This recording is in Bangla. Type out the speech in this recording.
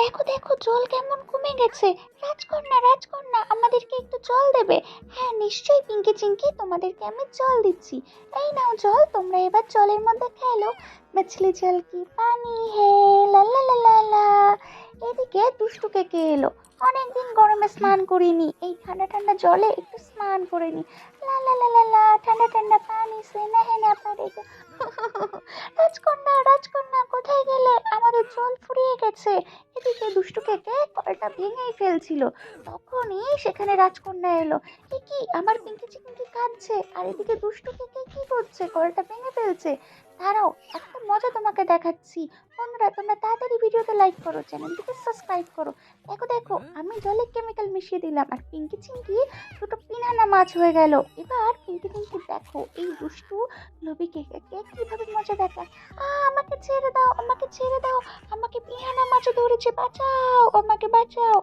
দেখো দেখো, জল কেমন কমে গেছে। রাজকন্যা রাজকন্যা, আমাদেরকে একটু জল দেবে। হ্যাঁ নিশ্চয়ই পিঙ্কি চিঙ্কি, তোমাদেরকে আমি জল দিচ্ছি। এই নাও জল, তোমরা এবার জলের মধ্যে খেলো। মছলি জল কি পানি? হে, লা লা লা লা এদিকে দুষ্টু কে এলো? অনেকদিন গরমে স্নান করিনি। এই ঠান্ডা ঠান্ডা জলে একটু স্নান করে নি। লা লা লা লা লা, ঠান্ডা ঠান্ডা পানি সে নাহে না পারে রাজকন্যা জল ফুরিয়ে গেছে। এদিকে দুষ্টু কেকে কলটা ভেঙেই ফেলছিল। তখনই সেখানে রাজকন্যা এলো। এ কি, আমার পিঙ্কি চিঙ্কি কাঁদছে? আর এদিকে দুষ্টু কেকে কি করছে? কলটা ভেঙে ফেলছে। দাঁড়াও, একটা মজা তোমাকে দেখাচ্ছি। বন্ধুরা, তোমরা তাড়াতাড়ি ভিডিওতে লাইক করো চ্যানেলটিকে সাবস্ক্রাইব করো। দেখো দেখো, আমি জলে কেমিক্যাল মিশিয়ে দিলাম, আর পিঙ্কি চিঙ্কি দুটো পিনানা মাছ হয়ে গেল। এবার পিঙ্কি চিঙ্কি দেখো, এই দুষ্টু লোভি কেকে কীভাবে মজা দেখায়? আমাকে ছেড়ে দাও, আমাকে ছেড়ে দাও আমাকে পিয়ানা মাছ ধরেছে বাঁচাও আমাকে বাঁচাও।